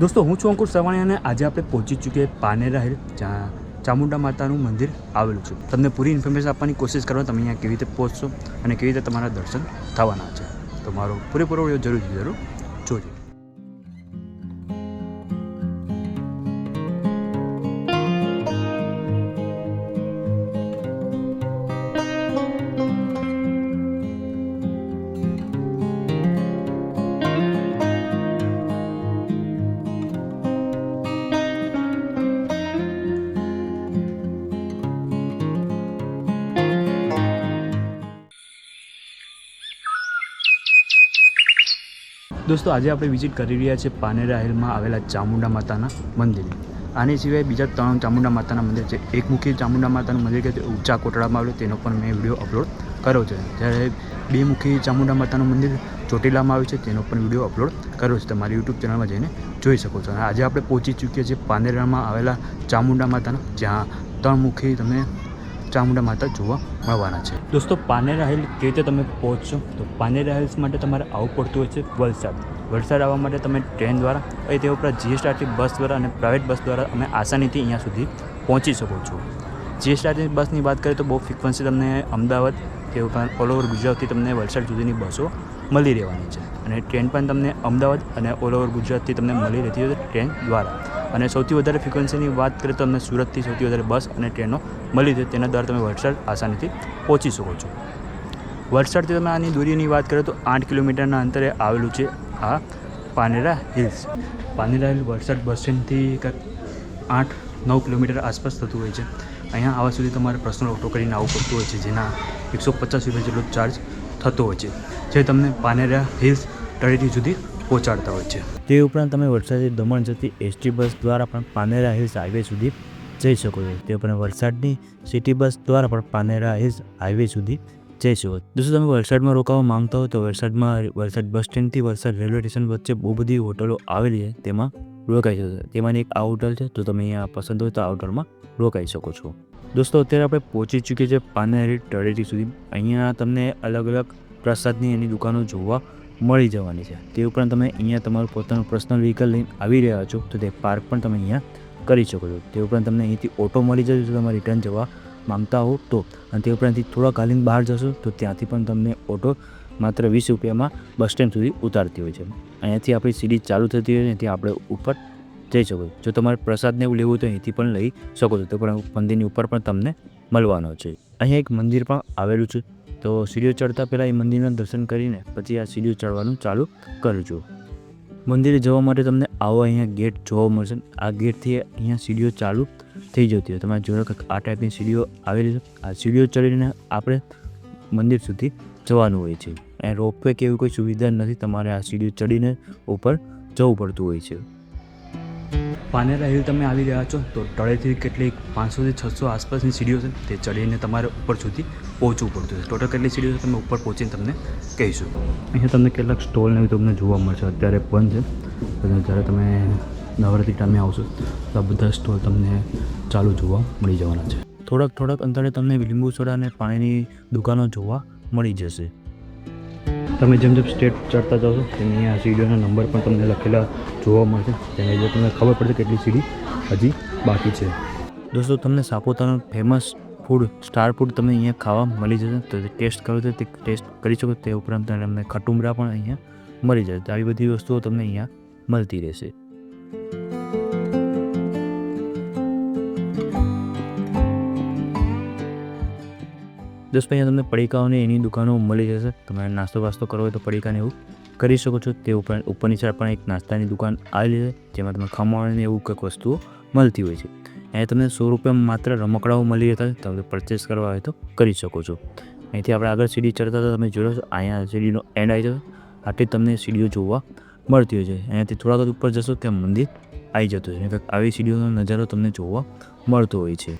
દોસ્તો, હું છું અંકુર સવાણી અને આજે આપણે પહોંચી ચૂકીએ પાનેરા હિલ, જ્યાં ચામુંડા માતાનું મંદિર આવેલું છે. તમને પૂરી ઇન્ફોર્મેશન આપવાની કોશિશ કરો તમે અહીંયા કેવી રીતે પહોંચશો અને કેવી રીતે તમારા દર્શન થવાના છે. તો મારો પૂરેપૂરો જરૂર જરૂર દોસ્તો, આજે આપણે વિઝિટ કરી રહ્યા છીએ પાનેરા હિલમાં આવેલા ચામુંડા માતાના મંદિર. આની સિવાય બીજા ત્રણ ચામુંડા માતાના મંદિર છે. એકમુખી ચામુંડા માતાનું મંદિર કે ઊંચા કોટડામાં આવેલું, તેનો પણ મેં વીડિયો અપલોડ કર્યો છે. જ્યારે બે મુખી ચામુંડા માતાનું મંદિર ચોટીલામાં આવ્યું છે, તેનો પણ વીડિયો અપલોડ કર્યો છે. તમારી યુટ્યુબ ચેનલમાં જઈને જોઈ શકો છો. અને આજે આપણે પહોંચી ચૂક્યા છીએ પાનેરામાં આવેલા ચામુંડા માતાના, જ્યાં ત્રણ મુખી તમે ચામુંડા માતા જોવા મળવાના છે. દોસ્તો, પાનેરા હિલ કેવી રીતે તમે પહોંચશો, તો પાનેરા હિલ્સ માટે તમારે આવવું પડતું હોય છે વલસાડ. વલસાડ આવવા માટે તમે ટ્રેન દ્વારા અને તે ઉપરાંત જીએસઆરટી બસ દ્વારા અને પ્રાઇવેટ બસ દ્વારા તમે આસાનીથી અહીંયા સુધી પહોંચી શકો છો. જીએસઆરટી બસની વાત કરીએ તો બહુ ફ્રિકવન્સી તમને અમદાવાદ કે ઉપરાંત ઓલ ઓવર ગુજરાતથી તમને વલસાડ સુધીની બસો મળી રહેવાની છે. અને ટ્રેન પણ તમને અમદાવાદ અને ઓલ ઓવર ગુજરાતથી તમને મળી રહેતી હોય ટ્રેન દ્વારા. અને સૌથી વધારે ફ્રિકવન્સીની વાત કરીએ તો તમને સુરતથી સૌથી વધારે બસ અને ટ્રેનો મળી છે. તેના દ્વારા તમે વલસાડ આસાનીથી પહોંચી શકો છો. વલસાડથી તમે આની દૂરીની વાત કરીએ તો આઠ કિલોમીટરના અંતરે આવેલું છે આ Panera hills. Panera hill Valsad bus સ્ટેન્ડથી કંઈક આઠ નવ કિલોમીટર આસપાસ થતું હોય છે. અહીંયા આવવા સુધી તમારે પર્સનલ ઓટો કરીને આવવું પડતું હોય છે, જેના એકસો પચાસ રૂપિયા જેટલો ચાર્જ થતો હોય છે. જે તમને પાનેરા હિલ્સ તળેટી સુધી પહોંચાડતા હોય છે. તે ઉપરાંત તમે વરસાદથી દમણ જતી એસટી બસ દ્વારા પણ પાનેરા હિલ્સ હાઈવે સુધી જઈ શકો છો. તે ઉપરાંત વલસાડની સિટી બસ દ્વારા પણ પાનેરા હિલ્સ હાઈવે સુધી જઈ શકો દોસ્તો, તમે વલસાડમાં રોકાવા માંગતા હો તો વલસાડમાં વલસાડ બસ સ્ટેન્ડથી વલસાડ રેલવે સ્ટેશન વચ્ચે બહુ બધી હોટલો આવેલી છે. તેમાં રોકાઈ શકો તેમાંની એક આ હોટલ છે. તો તમે અહીંયા પસંદ હોય તો આ હોટલમાં રોકાઈ શકો છો. દોસ્તો, અત્યારે આપણે પહોંચી ચૂકીએ છીએ પાનેરી તળેટી સુધી. અહીંયા તમને અલગ અલગ પ્રસાદની એની દુકાનો જોવા મળી જવાની છે. તે ઉપરાંત તમે અહીંયા તમારું પોતાનું પર્સનલ વ્હીકલ લઈને આવી રહ્યા છો, તો તે પાર્ક પણ તમે અહીંયા કરી શકો છો. તે ઉપરાંત તમને અહીંથી ઓટો મળી જશે, જો તમે રિટર્ન જવા માંગતા હો તો. અને તે ઉપરાંતથી થોડા કાલીન બહાર જશો, તો ત્યાંથી પણ તમને ઓટો માત્ર વીસ રૂપિયામાં બસ સ્ટેન્ડ સુધી ઉતારતી હોય છે. અહીંયાથી આપણી સીડી ચાલુ થતી હોય ને ત્યાં આપણે ઉપર જઈ શકો જો તમારે પ્રસાદને એવું લેવું તો અહીંથી પણ લઈ શકો છો. તો પણ મંદિરની ઉપર પણ તમને મળવાનો છે. અહીંયા એક મંદિર પણ આવેલું છે. તો સીડીઓ ચડતા પહેલાં એ મંદિરના દર્શન કરીને પછી આ સીડીઓ ચડવાનું ચાલુ કરજો. મંદિરે જવા માટે તમને આવો અહીંયા ગેટ જોવા મળશે આ ગેટથી અહીંયા સીડીઓ ચાલુ થઈ જતી હોય. તમારે જોડે આ ટાઈપની સીડીઓ આવેલી છે. આ સીડીઓ ચડીને આપણે મંદિર સુધી જવાનું હોય છે. અહીંયા રોપવે કે એવી કોઈ સુવિધા નથી, તમારે આ સીડીઓ ચડીને ઉપર જવું પડતું હોય છે. પાનેરા હિલ તમે આવી રહ્યા છો, તો તળેથી કેટલીક પાંચસોથી છસો આસપાસની સીડીઓ છે તે ચડીને તમારે ઉપર સુધી પહોંચવું પડતું છે. ટોટલ કેટલી સીડીઓ તમે ઉપર પહોંચીને તમને કહીશું. અહીંયા તમને કેટલાક સ્ટોલ ને એવું તમને જોવા મળશે. અત્યારે બંધ છે. જ્યારે તમે નવરાત્રી ટાઈમે આવશો, તો આ બધા સ્ટોલ તમને ચાલુ જોવા મળી જવાના છે. થોડાક થોડાક અંતરે તમને લીંબુ સોડા અને પાણીની દુકાનો જોવા મળી જશે. તમે જેમ જેમ સ્ટેટ ચડતા જાઓ તેમ અહીંયા સીડીઓના નંબર પણ તમને લખેલા જોવા મળશે. તેને જે તમને ખબર પડશે કેટલી સીડી હજી બાકી છે. દોસ્તો, તમને સાપોતાનો ફેમસ ફૂડ સ્ટાર ફૂડ તમને અહીંયા ખાવા મળી જશે. તો ટેસ્ટ કરો તો તે ટેસ્ટ કરી શકો તે ઉપરાંત તમને ખટુમરા પણ અહીંયા મળી જશે. આવી બધી વસ્તુઓ તમને અહીંયા મળતી રહેશે. દોસ્તો, અહીંયા તમને પડીકાઓની એની દુકાનો મળી જશે. તમારે નાસ્તો વાસ્તો કરવો હોય તો પડીકાને એવું કરી શકો છો. તે ઉપરાંત ઉપરની સાઈડ પણ એક નાસ્તાની દુકાન આવેલી છે, જેમાં તમે ખમણ એવું કંઈક વસ્તુઓ મળતી હોય છે. અહીંયા તમને સો રૂપિયામાં માત્ર રમકડાઓ મળી જતા તમે પરચેસ કરવા હોય તો કરી શકો છો. અહીંથી આપણે આગળ સીડી ચડતા તો તમે જોયો છો, અહીંયા સીડીનો એન્ડ આવી જશે આટલી તમને સીડીઓ જોવા મળતી હોય છે. અહીંયાથી થોડાક ઉપર જશો ત્યાં મંદિર આવી જતું છે. અને આવી સીડીઓનો નજારો તમને જોવા મળતો હોય છે.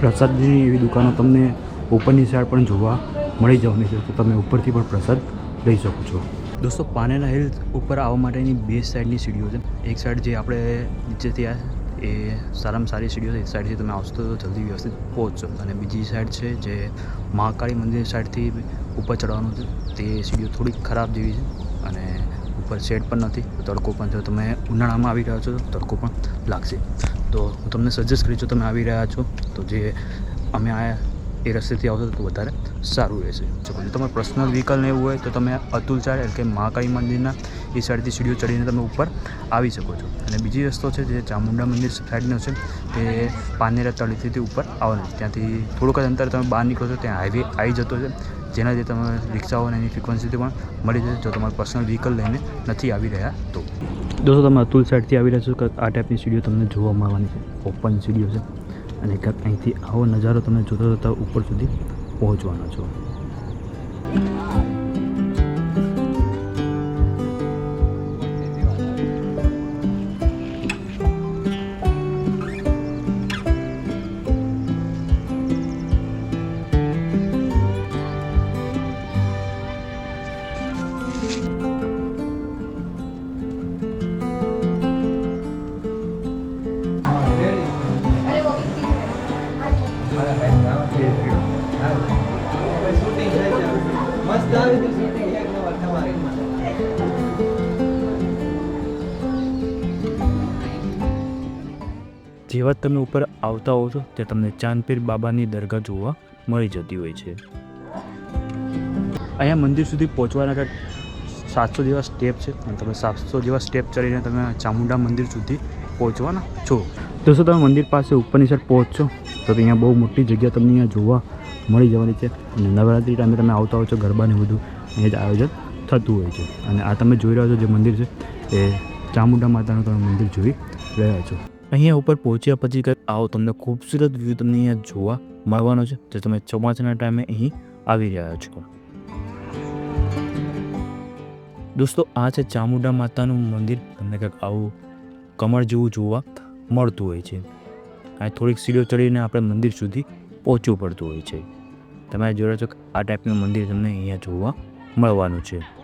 પ્રસાદની એવી દુકાનો તમને ઉપરની સાઈડ પણ જોવા મળી જવાની છે. તો તમે ઉપરથી પણ પ્રસાદ લઈ શકો છો. દોસ્તો પાનેરા હિલ ઉપર આવવા માટેની બે સાઈડની સીડીઓ છે. એક સાઈડ જે આપણે નીચેથી આ, એ સારામાં સારી સીડીઓ છે એક સાઈડથી તમે આવશો તો જલ્દી વ્યવસ્થિત પહોંચશો. અને બીજી સાઈડ છે જે મહાકાળી મંદિર સાઈડથી ઉપર ચડવાનું છે, તે સીડીઓ થોડીક ખરાબ જેવી છે. અને ઉપર શેડ પણ નથી, તડકો પણ જો તમે ઉનાળામાં આવી રહ્યા છો તડકો પણ લાગશે. તો હું તમને સજેસ્ટ કરીશ, જો તમે આવી રહ્યા છો, તો જે અમે આયા એ રસ્તેથી આવશો તો વધારે સારું રહેશે. જો તમારે પર્સનલ વ્હીકલ ને એવું હોય તો તમે અતુલ સાઈડ એટલે કે મહાકાળી મંદિરના એ સાઈડથી સીડીઓ ચડીને તમે ઉપર આવી શકો છો. અને બીજી રસ્તો છે જે ચામુંડા મંદિર સાઈડનો છે તે પાનેરા તળેટીથી ઉપર આવવાનો ત્યાંથી થોડુંક જ અંતર તમે બહાર નીકળો છો ત્યાં હાઈવે આવી જતો છે. જેના જે તમે રિક્ષાઓ અને એની ફ્રિકવન્સીથી પણ મળી જશે. જો તમારે પર્સનલ વ્હીકલ લઈને નથી આવી રહ્યા તો. દોસ્તો તમે અતુલ સાઈડથી આવી રહ્યા છો કે આ ટાઈપની સીડીઓ તમને જોવા મળવાની છે. ઓપન સીડીઓ છે. અને કંઈક અહીંથી આવો નજારો તમે જોતા જોતા ઉપર સુધી પહોંચવાનો છો. જેવા તમે ઉપર આવતા હો છો ત્યાં તમને ચાંદપીર બાબાની દરગાહ જોવા મળી જતી હોય છે. અહીંયા મંદિર સુધી પહોંચવાના સાતસો જેવા સ્ટેપ છે. અને તમે સાતસો જેવા સ્ટેપ ચડીને તમે ચામુંડા મંદિર સુધી પહોંચવાના છો. દોસ્તો, તમે મંદિર પાસે ઉપરની સાઈડ પહોંચશો, તો અહીંયા બહુ મોટી જગ્યા તમને અહીંયા જોવા મળી જવાની છે. અને નવરાત્રિ ટાઈમે તમે આવતા હો છો ગરબાને બધું, અહીંયા જ આયોજન થતું હોય છે. અને આ તમે જોઈ રહ્યા છો જે મંદિર છે, એ ચામુંડા માતાનું તમે મંદિર જોઈ રહ્યા છો. અહીંયા ઉપર પહોંચ્યા પછી કંઈક આવો, તમને ખૂબસૂરત વ્યૂ તમને અહીંયા જોવા મળવાનો છે, જે તમે ચોમાસાના ટાઈમે અહીં આવી રહ્યા છો. દોસ્તો, આ છે ચામુંડા માતાનું મંદિર. તમને કંઈક આવું કમળ જેવું જોવા મળતું હોય છે. આ થોડીક સીડીઓ ચડીને આપણે મંદિર સુધી પહોંચવું પડતું હોય છે. તમે જોડે છો આ ટાઈપનું મંદિર તમને અહીંયા જોવા મળવાનું છે.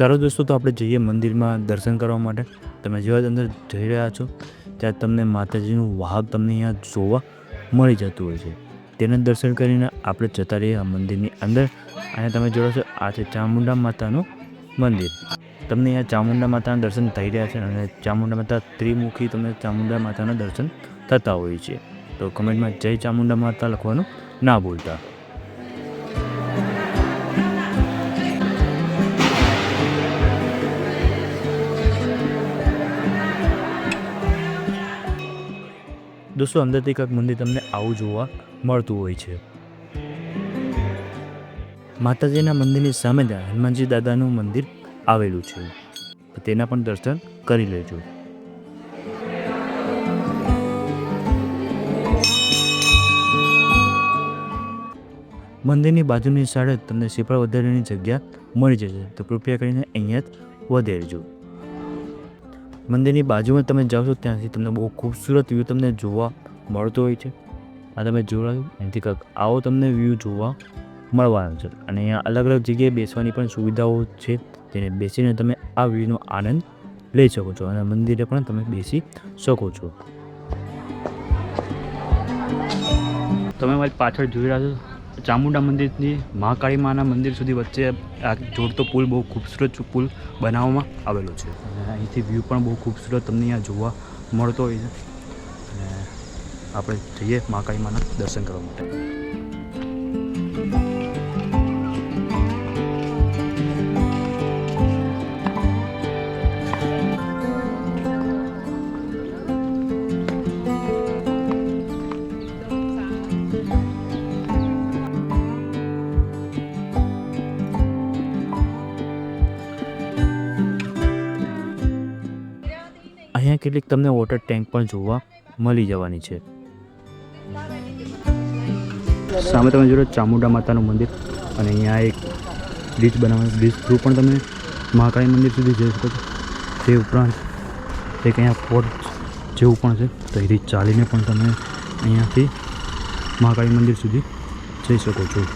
ચાલો દોસ્તો, તો આપણે જઈએ મંદિરમાં દર્શન કરવા માટે. તમે જેવા અંદર જઈ રહ્યા છો, ત્યાં તમને માતાજીનું વાહક તમને અહીંયા જોવા મળી જતું હોય છે. તેને દર્શન કરીને આપણે જતા રહીએ આ મંદિરની અંદર. અને તમે જોડો આ છે ચામુંડા માતાનું મંદિર. તમને અહીંયા ચામુંડા માતાના દર્શન થઈ રહ્યા છે અને ચામુંડા માતા ત્રિમુખી તમને ચામુંડા માતાના દર્શન થતા હોય છે. તો કમેન્ટમાં જય ચામુંડા માતા લખવાનું ના ભૂલતા. દોસ્તો અંદરથી કંઈક મંદિર તમને આવું જોવા મળતું હોય છે. માતાજીના મંદિરની સામે હનુમાનજી દાદાનું મંદિર આવેલું છે. તેના પણ દર્શન કરી લેજો. મંદિરની બાજુની સાડે તમને શ્રીફળ વધારેની જગ્યા મળી જશે. તો કૃપયા કરીને અહીંયા જ વધેરજો. મંદિરની બાજુમાં તમે જાઓ છો ત્યાંથી તમને બહુ ખૂબસૂરત વ્યૂ તમને જોવા મળતો હોય છે. આ તમે જોડાયું એનાથી કંઈક આવો તમને વ્યૂ જોવા મળવાનો છે. અને અહીંયા અલગ અલગ જગ્યાએ બેસવાની પણ સુવિધાઓ છે તેને બેસીને તમે આ વ્યૂનો આનંદ લઈ શકો છો અને મંદિરે પણ તમે બેસી શકો છો. તમે મારી પાછળ જોઈ રહ્યા છો? ચામુંડા મંદિરથી મહાકાળી માના મંદિર સુધી વચ્ચે આ જોડતો પુલ બહુ ખૂબસૂરત પુલ બનાવવામાં આવેલો છે. અહીંથી વ્યૂ પણ બહુ ખૂબસૂરત તમને અહીંયા જોવા મળતો હોય છે. આપણે જઈએ મહાકાળી માના દર્શન કરવા માટે. કેટલીક તમને વોટર ટેન્ક પણ જોવા મળી જવાની છે. સામે તમે જોડો ચામુંડા માતાનું મંદિર અને અહીંયા એક બ્રિજ બનાવવાનું બ્રિજ થ્રુ પણ તમે મહાકાળી મંદિર સુધી જઈ શકો છો. તે ઉપરાંત એક અહીંયા ફોર્ટ જેવું પણ છે. તો રીત ચાલીને પણ તમે અહીંયાથી મહાકાળી મંદિર સુધી જઈ શકો છો.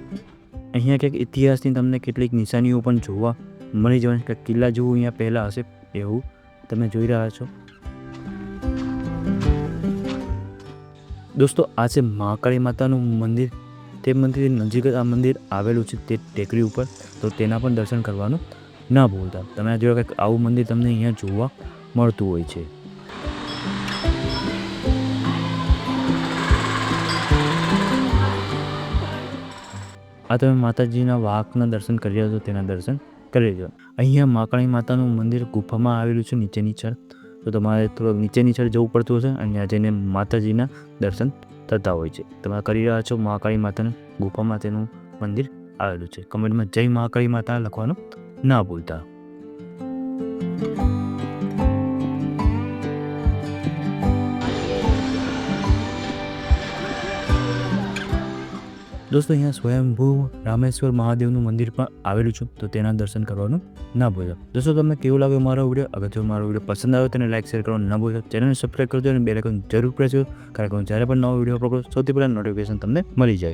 અહીંયા કંઈક ઇતિહાસની તમને કેટલીક નિશાનીઓ પણ જોવા મળી જવાની કે કિલ્લા જેવું અહીંયા પહેલાં હશે એવું તમે જોઈ રહ્યા છો. દોસ્તો આ છે મહાકાળી માતાનું મંદિર, તે મંદિર નજીક જ આ મંદિર આવેલું છે, તે ટેકરી ઉપર. તો તેના પણ દર્શન કરવાનું ના ભૂલતા. તમે જોયો કંઈક આવું મંદિર તમને અહીંયા જોવા મળતું હોય છે. આ તમે માતાજીના વાહકના દર્શન કરી રહ્યા છો, તેના દર્શન કરી લેજો અહીંયા મહાકાળી માતાનું મંદિર ગુફામાં આવેલું છે નીચેની છળ તો તમારે થોડું નીચેની છળ જવું પડતું હશે અને ત્યાં જઈને માતાજીના દર્શન થતા હોય છે. તમે કરી રહ્યા છો મહાકાળી માતાના ગુફામાં તેનું મંદિર આવેલું છે. કમેન્ટમાં જય મહાકાળી માતા લખવાનું ના ભૂલતા. દોસ્તો, અહીંયા સ્વયંભૂ રામેશ્વર મહાદેવનું મંદિર પણ આવેલું છે, તો તેના દર્શન કરવાનું ના ભૂલતા દોસ્તો, તમને કેવું લાગ્યો મારો વીડિયો? અગર મારો વીડિયો પસંદ આવ્યો તેને લાઇક શેર કરવાનું ના ભૂલતા ચેનલને સબસ્ક્રાઈબ કરજો અને બે લાઇકન જરૂર પ્રેસ કરો, કારણ કે હું જ્યારે પણ નવો વીડિયો અપલોડ સૌથી પહેલાં નોટિફિકેશન તમને મળી જાય.